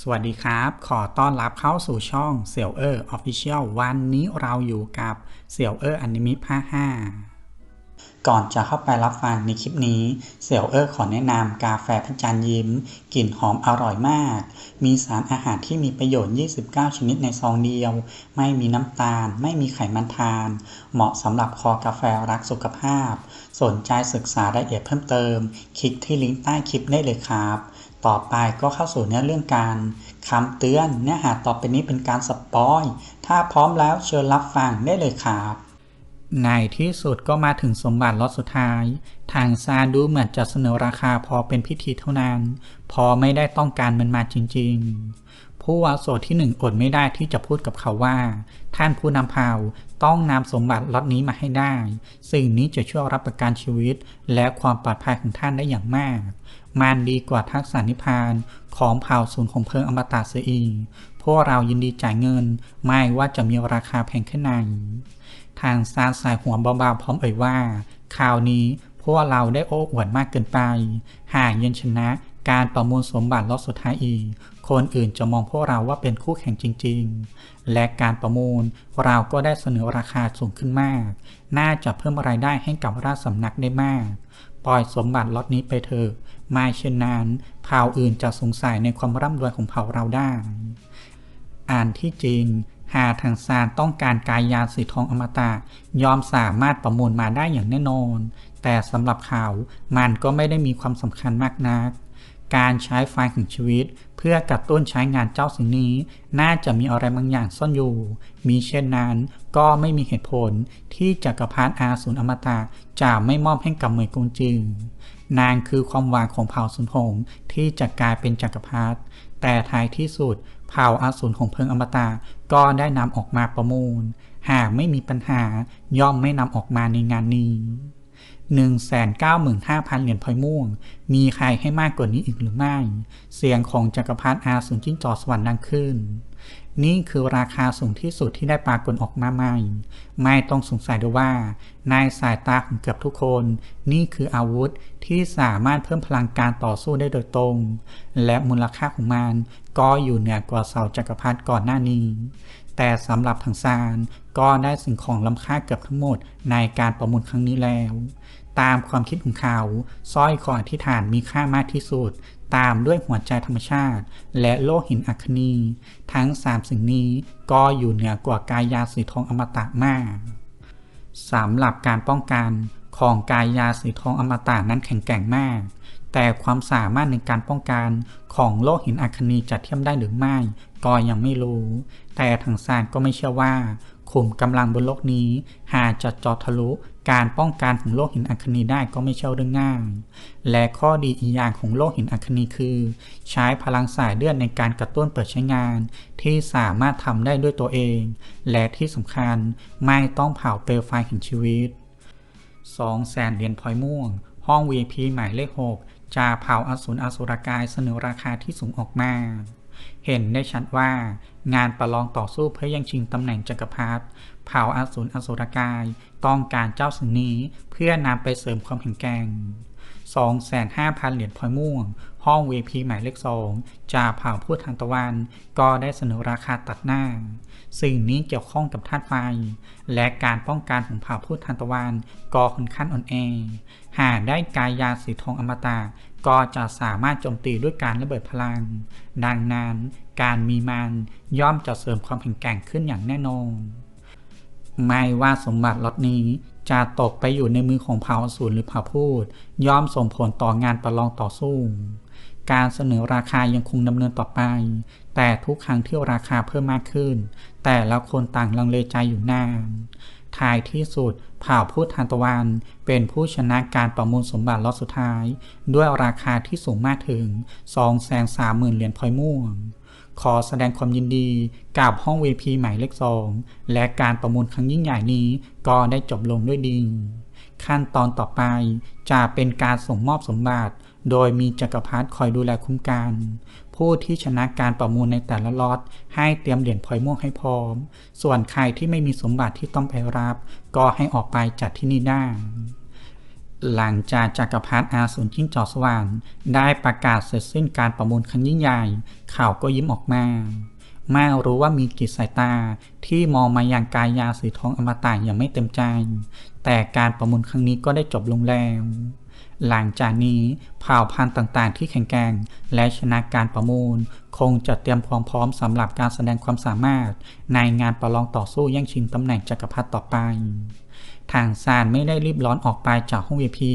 สวัสดีครับ ขอต้อนรับเข้าสู่ช่องเสี่ยวเออร์ออฟฟิเชียลวันนี้เราอยู่กับเสี่ยวเออร์อนิมิภาค5ก่อนจะเข้าไปรับฟังในคลิปนี้เสี่ยวเออร์ขอแนะนำกาแฟพระจันทร์ยิ้ม กลิ่นหอมอร่อยมาก มีสารอาหารที่มีประโยชน์ 29 ชนิดในซองเดียว ไม่มีน้ำตาล ไม่มีไขมันทาน เหมาะสำหรับคอกาแฟรักสุขภาพ สนใจศึกษารายละเอียดเพิ่มเติม คลิกที่ลิงก์ใต้คลิปได้เลยครับ ต่อไปก็เข้าสู่เนื้อเรื่องการคำเตือนเนื้อหาต่อไปนี้เป็นการสปอย ถ้าพร้อมแล้วเชิญรับฟังได้เลยครับในที่สุดก็มาถึงสมบัติล็อตสุดท้าย ทางซานดูเหมือนจะเสนอราคาพอเป็นพิธีเท่านั้น พอไม่ได้ต้องการมันมาจริงๆ ผู้อาวุโสที่หนึ่งอดไม่ได้ที่จะพูดกับเขาว่า ท่านผู้นำเผ่าต้องนำสมบัติล็อตนี้มาให้ได้ สิ่งนี้จะช่วยรับประกันชีวิต และความปลอดภัยของท่านได้อย่างมาก มันดีกว่าทักษะนิพานของเผ่าศูนย์ของเพลิงอมตะเสียอีกพวกเรายินดีจ่ายเงิน ไม่ว่าจะมีราคาแพงแค่ไหน ทางซานสายหัวเบาๆพร้อมเอ่ยว่าคราวนี้พวกเราได้โอ้อวดมากเกินไป หากยันชนะการประมูลสมบัติล็อตสุดท้ายอีก คนอื่นจะมองพวกเราว่าเป็นคู่แข่งจริง ๆ และการประมูลเราก็ได้เสนอราคาสูงขึ้นมาก น่าจะเพิ่มรายได้ให้กับราชสำนักได้มาก ปล่อยสมบัติล็อตนี้ไปเถอะ ไม่เช่นนั้น เผ่าอื่นจะสงสัยในความร่ำรวยของเผ่าเราได้ อ่านที่จริง หากทางซานต้องการกายยาสีทองอมตะยอมสามารถประมูลมาได้อย่างแน่นอน แต่สำหรับเขามันก็ไม่ได้มีความสำคัญมากนัก การใช้ไฟของชีวิต เพื่อกระตุ้นใช้งานเจ้าสิ่งนี้ น่าจะมีอะไรบางอย่างซ่อนอยู่ มีเช่นนั้นก็ไม่มีเหตุผลที่จักรพรรดิอาสูรอมตะจะไม่มอบให้กับเหมยกงจือ นางคือความหวังของเผ่าสุนหงที่จะกลายเป็นจักรพรรดิแต่ท้ายที่สุดเผ่าอาสูรของเพิงอมตะก็ได้นำออกมาประมูล หากไม่มีปัญหาย่อมไม่นำออกมาในงานนี้195,000 เหรียญพลอยม่วง มีใครให้มากกว่านี้อีกหรือไม่ เสียงของจักรพรรดิอาสูรจิ้งจอกสวรรค์ดังขึ้น นี่คือราคาสูงที่สุดที่ได้ปรากฏออกมาใหม่ ไม่ต้องสงสัยด้วยว่า ในสายตาของเกือบทุกคน นี่คืออาวุธที่สามารถเพิ่มพลังการต่อสู้ได้โดยตรง และมูลค่าของมันก็อยู่เหนือกว่าเสาจักรพรรดิก่อนหน้านี้ แต่สำหรับทางซานก็ได้สิ่งของล้ำค่าเกือบทั้งหมดในการประมูลครั้งนี้แล้ว ตามความคิดของเขาสร้อยคออธิษฐานมีค่ามากที่สุด ตามด้วยหัวใจธรรมชาติ และโลหินอัคนี ทั้งสามสิ่งนี้ก็อยู่เหนือกว่ากายยาสีทองอมตะมากสำหรับการป้องกันของกายยาสีทองอมตะนั้นแข็งแกร่งมาก แต่ความสามารถในการป้องกันของโลหินอัคนีจะเทียมได้หรือไม่ ก็ยังไม่รู้ แต่ทางซานก็ไม่เชื่อว่าขุมกำลังบนโลกนี้ หากจะจาะทะลุการป้องกันของโลหินอัคนีได้ก็ไม่ใช่เรื่องง่าย และข้อดีอีกอย่างของโลหินอัคนีคือ ใช้พลังสายเลือดในการกระตุ้นเปิดใช้งาน ที่สามารถทำได้ด้วยตัวเอง และที่สำคัญไม่ต้องเผาเปลวไฟแห่งชีวิต2แสนเหรียญพลอยม่วง ห้อง VIP หมายเลข 6 จะเผาอสูรอสุรกายเสนอราคาที่สูงออกมา เห็นได้ชัดว่างานประลองต่อสู้เพื่อยังชิงตำแหน่งจักรพรรดิเผ่าอสูรอสุรกายต้องการเจ้าสิ่งนี้เพื่อนำไปเสริมความแข็งแกร่ง2,500 เหรียญพลอยม่วง ห้อง VP หมายเลขสองจากเผ่าพูดทางตะวัน ก็ได้เสนอราคาตัดหน้า สิ่งนี้เกี่ยวข้องกับธาตุไฟ และการป้องกันของเผ่าพูดทางตะวันก็ค่อนข้างอ่อนแอ หากได้กายยาสีทองอมตะก็จะสามารถโจมตีด้วยการระเบิดพลัง ดังนั้นการมีมันย่อมจะเสริมความแข็งแกร่งขึ้นอย่างแน่นอน ไม่ว่าสมบัติล็อตนี้จะตกไปอยู่ในมือของเผ่าอสูรหรือเผ่าพูด ย่อมส่งผลต่องานประลองต่อสู้ การเสนอราคายังคงดำเนินต่อไป แต่ทุกครั้งที่ราคาเพิ่มมากขึ้น แต่ละคนต่างลังเลใจอยู่นานท้ายที่สุดเผ่าพูดทานตะวัน เป็นผู้ชนะการประมูลสมบัติล็อตสุดท้าย ด้วยราคาที่สูงมากถึง 230,000 เหรียญพลอยม่วง ขอแสดงความยินดีกับห้อง VP หมายเลขสองและการประมูลครั้งยิ่งใหญ่นี้ก็ได้จบลงด้วยดี ขั้นตอนต่อไปจะเป็นการส่งมอบสมบัติ โดยมีจักรพรรดิคอยดูแลคุ้มกัน ผู้ที่ชนะการประมูลในแต่ละล็อตให้เตรียมเหรียญพลอยม่วงให้พร้อม ส่วนใครที่ไม่มีสมบัติที่ต้องไปรับ ก็ให้ออกไปจากที่นี่ได้หลังจากจักรพรรดิอาสูรจิ้งจอกสวรรค์ได้ประกาศเสร็จสิ้นการประมูลครั้งยิ่งใหญ่ ข่าวก็ยิ้มออกมา แม่รู้ว่ามีกิจสายตาที่มองมาอย่างกายยาสีทองอมตะอย่างไม่เต็มใจ แต่การประมูลครั้งนี้ก็ได้จบลงแล้ว หลังจากนี้เผ่าพันธุ์ต่างๆ ที่แข็งแกร่งและชนะการประมูล คงจะเตรียมความพร้อมสำหรับการแสดงความสามารถ ในงานประลองต่อสู้แย่งชิงตำแหน่งจักรพรรดิต่อไป ทางซานไม่ได้รีบร้อนออกไปจากห้องวีพี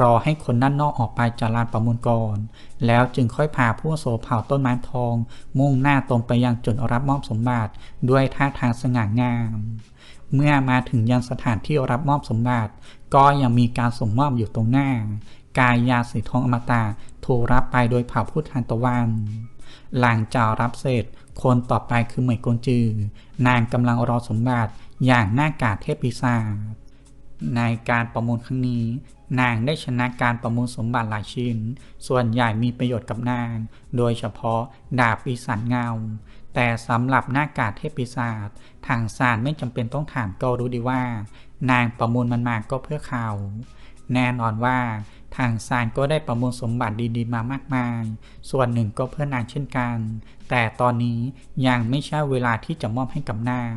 รอให้คนด้านนอกออกไปจากลานประมูลก่อน แล้วจึงค่อยพาผู้โสเผ่าต้นไม้ทอง มุ่งหน้าตรงไปยังจุดรับมอบสมบัติ ด้วยท่าทางสง่างาม เมื่อมาถึงยังสถานที่รับมอบสมบัติ ก็ยังมีการส่งมอบอยู่ตรงหน้า กายยาสีทองอมตะถูกรับไปโดยเผ่าผู้ทานตะวัน หลังจากรับเสร็จคนต่อไปคือเหมยกงจือ นางกำลังรอสมบัติ อย่างหน้ากาเทพปีศาจในการประมูลครั้งนี้ นางได้ชนะการประมูลสมบัติหลายชิ้น ส่วนใหญ่มีประโยชน์กับนาง โดยเฉพาะดาบปีศาจเงา แต่สำหรับหน้ากาเทพปีศาจทางซานไม่จำเป็นต้องถามก็รู้ดีว่า นางประมูลมันมาก็เพื่อเขา แน่นอนว่าทางซานก็ได้ประมูลสมบัติดีๆมามากมาย ส่วนหนึ่งก็เพื่อนางเช่นกัน แต่ตอนนี้ยังไม่ใช่เวลาที่จะมอบให้กับนาง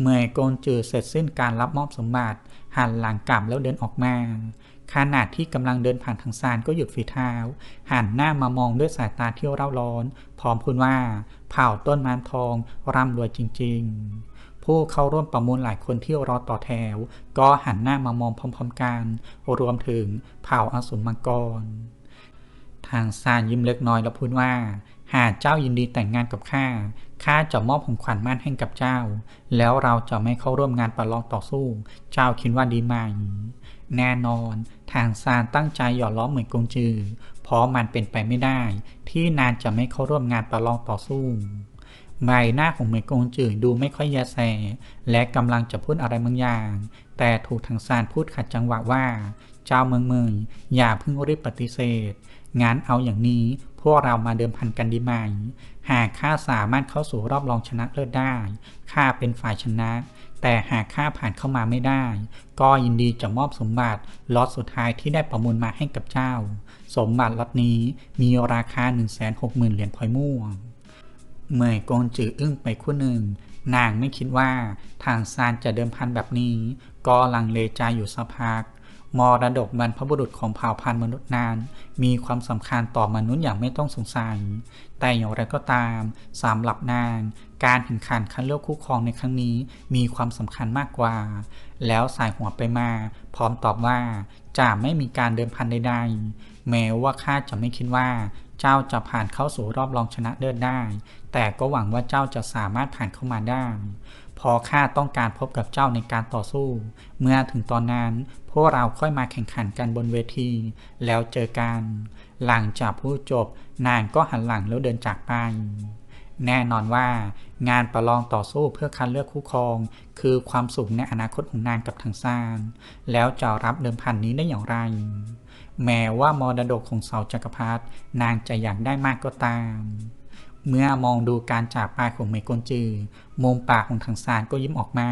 เมื่อโกนจือเสร็จสิ้นการรับมอบสมบัติ หันหลังกลับแล้วเดินออกมาขณะที่กำลังเดินผ่านทางซานก็หยุดฝีเท้า หันหน้ามามองด้วยสายตาที่เร่าร้อน พร้อมพูดว่า เผ่าต้นมานทองร่ำรวยจริง ๆ ผู้เข้าร่วมประมูลหลายคนที่รอต่อแถว ก็หันหน้ามามองพร้อมๆกัน รวมถึงเผ่าอสูรมังกร ทางซานยิ้มเล็กน้อยแล้วพูดว่า หากเจ้ายินดีแต่งงานกับข้า ข้าจะมอบของขวัญมั่นให้กับเจ้า แล้วเราจะไม่เข้าร่วมงานประลองต่อสู้ เจ้าคิดว่าดีไหมแน่นอน ทางซานตั้งใจหยอดล้อเหมือนกงจือ เพราะมันเป็นไปไม่ได้ ที่นานจะไม่เข้าร่วมงานประลองต่อสู้ ใบหน้าของเหมยกงจือดูไม่ค่อยแยแส และกำลังจะพูดอะไรบางอย่าง แต่ถูกทางซานพูดขัดจังหวะว่า เจ้าเมืองเมยอย่าเพิ่งรีบปฏิเสธ งานเอาอย่างนี้ พวกเรามาเดิมพันกันดีไหม หากข้าสามารถเข้าสู่รอบรองชนะเลิศได้ ข้าเป็นฝ่ายชนะ แต่หากข้าผ่านเข้ามาไม่ได้ ก็ยินดีจะมอบสมบัติล็อตสุดท้ายที่ได้ประมูลมาให้กับเจ้า สมบัติล็อตนี้มีราคา 160,000 เหรียญพลอยม่วงเมื่อยกงจืออึ้งไปคู่หนึ่ง นางไม่คิดว่าทางซานจะเดิมพันแบบนี้ ก็ลังเลใจอยู่สักพัก มรดกบรรพบุรุษของเผ่าพันธุ์มนุษย์นาน มีความสำคัญต่อมนุษย์อย่างไม่ต้องสงสัย แต่อย่างไรก็ตามสำหรับนาง การแข่งขันคัดเลือกคู่ครองในครั้งนี้มีความสำคัญมากกว่า แล้วสายหัวไปมา พร้อมตอบว่าจะไม่มีการเดิมพันใดๆ แม้ว่าข้าจะไม่คิดว่า เจ้าจะผ่านเข้าสู่รอบรองชนะเลิศได้ แต่ก็หวังว่าเจ้าจะสามารถผ่านเข้ามาได้ พอข้าต้องการพบกับเจ้าในการต่อสู้ เมื่อถึงตอนนั้นพวกเราค่อยมาแข่งขันกันบนเวที แล้วเจอกัน หลังจากพูดจบ นางก็หันหลังแล้วเดินจากไปแน่นอนว่างานประลองต่อสู้เพื่อคัดเลือกคู่ครอง คือความสุขในอนาคตของนางกับทางซาน แล้วจะรับเดิมพันนี้ได้อย่างไร แม้ว่ามรดกของเสาจักรพรรดินางจะอยากได้มากก็ตาม เมื่อมองดูการจากไปของเมกลจือมุมปากของทางซานก็ยิ้มออกมา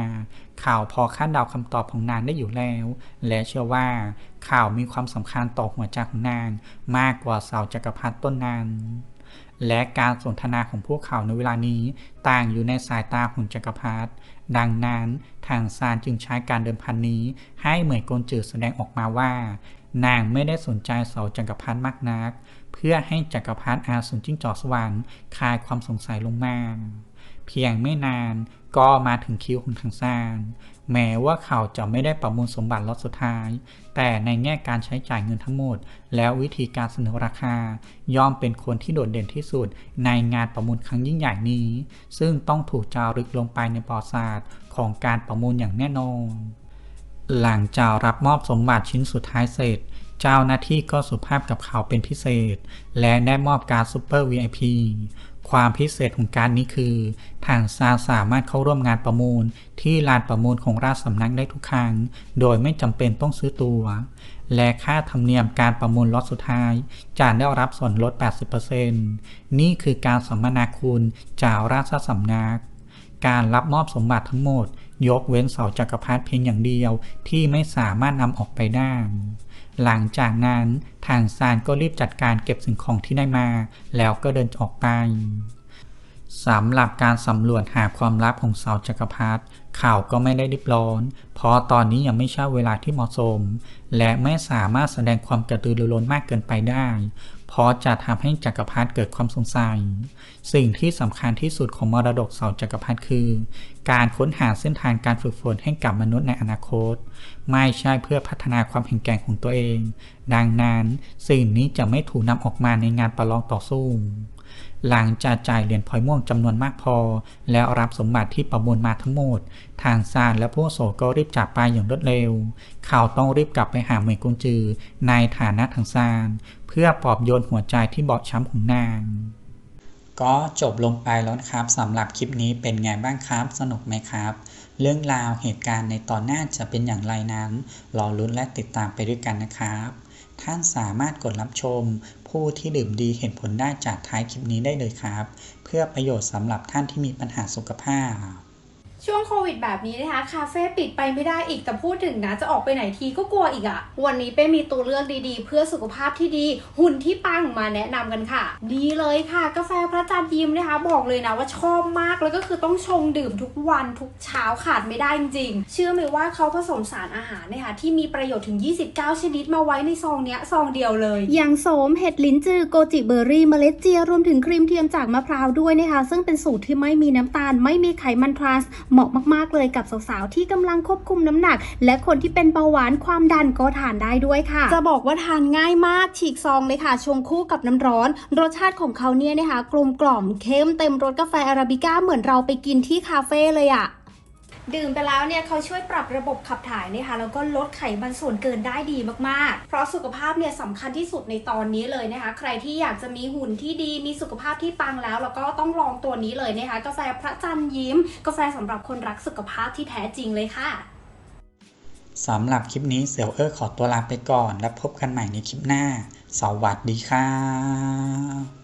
ข่าวพอคาดเดาคำตอบของนางได้อยู่แล้ว และเชื่อว่าข่าวมีความสำคัญต่อหัวใจของนางมากกว่าเสาจักรพรรดิต้นนั้นและการสนทนาของพวกเขาในเวลานี้ต่างอยู่ในสายตาของจักรพรรดิ ดังนั้นทางซานจึงใช้การเดิมพันนี้ให้เหมยกลจือแสดงออกมาว่า นางไม่ได้สนใจเสาจักรพรรดิมากนัก เพื่อให้จักรพรรดิอาสุนจิ้งจอกสวรรค์คลายความสงสัยลงมาเพียงไม่นานก็มาถึงคิวของทางซานแม้ว่าเขาจะไม่ได้ประมูลสมบัติล็อตสุดท้าย แต่ในแง่การใช้จ่ายเงินทั้งหมด แล้ววิธีการเสนอราคา ย่อมเป็นคนที่โดดเด่นที่สุดในงานประมูลครั้งยิ่งใหญ่นี้ ซึ่งต้องถูกจารึกลงไปในประวัติศาสตร์ของการประมูลอย่างแน่นอน หลังจากรับมอบสมบัติชิ้นสุดท้ายเสร็จ เจ้าหน้าที่ก็สุภาพกับเขาเป็นพิเศษ และได้มอบการซูเปอร์ VIP ความพิเศษของการนี้คือ ทางซาสามารถเข้าร่วมงานประมูล ที่ลานประมูลของราชสำนักได้ทุกครั้ง โดยไม่จำเป็นต้องซื้อตัว และค่าธรรมเนียมการประมูลล็อตสุดท้าย จะได้รับส่วนลด 80%นี่คือการสัมมนาคุณจากราชสำนัก การรับมอบสมบัติทั้งหมด ยกเว้นเสาจักรพรรดิเพียงอย่างเดียวที่ไม่สามารถนำออกไปได้ หลังจากนั้นทางซานก็รีบจัดการเก็บสิ่งของที่ได้มา แล้วก็เดินออกไปสำหรับการสำรวจหาความลับของเสาจักรพรรดิข่าวก็ไม่ได้รีบร้อน เพราะตอนนี้ยังไม่ใช่เวลาที่เหมาะสม และไม่สามารถแสดงความกระตือรือร้นมากเกินไปได้ เพราะจะทำให้จักรพรรดิเกิดความสงสัย สิ่งที่สำคัญที่สุดของมรดกเสาจักรพรรดิคือ การค้นหาเส้นทางการฝึกฝนให้กับมนุษย์ในอนาคต ไม่ใช่เพื่อพัฒนาความแข็งแกร่งของตัวเอง ดังนั้นสิ่งนี้จะไม่ถูกนำออกมาในงานประลองต่อสู้ หลังจากจ่ายเหรียญพลอยม่วงจำนวนมากพอ แล้วรับสมบัติที่ประมูลมาทั้งหมด ทางซานและพวกโสก็รีบจากไปอย่างรวดเร็ว เขาต้องรีบกลับไปหาเหมยกุนจือในฐานะทางซาน เพื่อปลอบโยนหัวใจที่บอบช้ำของนาง ก็จบลงไปแล้วนะครับสำหรับคลิปนี้เป็นไงบ้างครับ สนุกไหมครับเรื่องราวเหตุการณ์ในตอนหน้าจะเป็นอย่างไรนั้น รอลุ้นและติดตามไปด้วยกันนะครับ ท่านสามารถกดรับชม ผู้ที่ดื่มดีเห็นผลได้จากท้ายคลิปนี้ได้เลยครับ เพื่อประโยชน์สำหรับท่านที่มีปัญหาสุขภาพ ช่วงโควิดแบบนี้นะคะ คาเฟ่ปิดไปไม่ได้อีกแต่พูดถึงนะ จะออกไปไหนทีก็กลัวอีกอะวันนี้เป้มีตัวเลือกดีๆ เพื่อสุขภาพที่ดี หุ่นที่ปังมาแนะนำกันค่ะ ดีเลยค่ะ กาแฟพระจันทร์ยิ้มนะคะ บอกเลยนะว่าชอบมากแล้วก็คือต้องชงดื่มทุกวันทุกเช้าขาดไม่ได้จริงๆ เชื่อไหมว่าเขาผสมสารอาหารนะคะที่มีประโยชน์ถึง 29 ชนิดมาไว้ในซองเนี้ยซองเดียวเลย อย่างโสมเห็ดลิ้นจือโกจิเบอร์รี่เมล็ดเจียรวมถึงครีมเทียมจากมะพร้าวด้วยนะคะซึ่งเป็นสูตรที่ไม่มีน้ำตาล ไม่มีไขมันทรานส์เหมาะมากๆเลยกับสาวๆที่กำลังควบคุมน้ำหนัก และคนที่เป็นเบาหวานความดันก็ทานได้ด้วยค่ะ จะบอกว่าทานง่ายมากฉีกซองเลยค่ะชงคู่กับน้ำร้อน รสชาติของเขาเนี่ยนะคะกลมกล่อมเข้มเต็มรสกาแฟอาราบิก้าเหมือนเราไปกินที่คาเฟ่เลยอะ ดื่มไปแล้วเนี่ยเขาช่วยปรับระบบขับถ่ายนะคะแล้วก็ลดไขมันส่วนเกินได้ดีมากๆ เพราะสุขภาพเนี่ยสำคัญที่สุดในตอนนี้เลยนะคะ ใครที่อยากจะมีหุ่นที่ดีมีสุขภาพที่ปังแล้ว แล้วก็ต้องลองตัวนี้เลยนะคะกาแฟพระจันทร์ยิ้ม กาแฟสำหรับคนรักสุขภาพที่แท้จริงเลยค่ะสำหรับคลิปนี้เสี่ยวเออร์ขอตัวลาไปก่อน แล้วพบกันใหม่ในคลิปหน้า สวัสดีครับ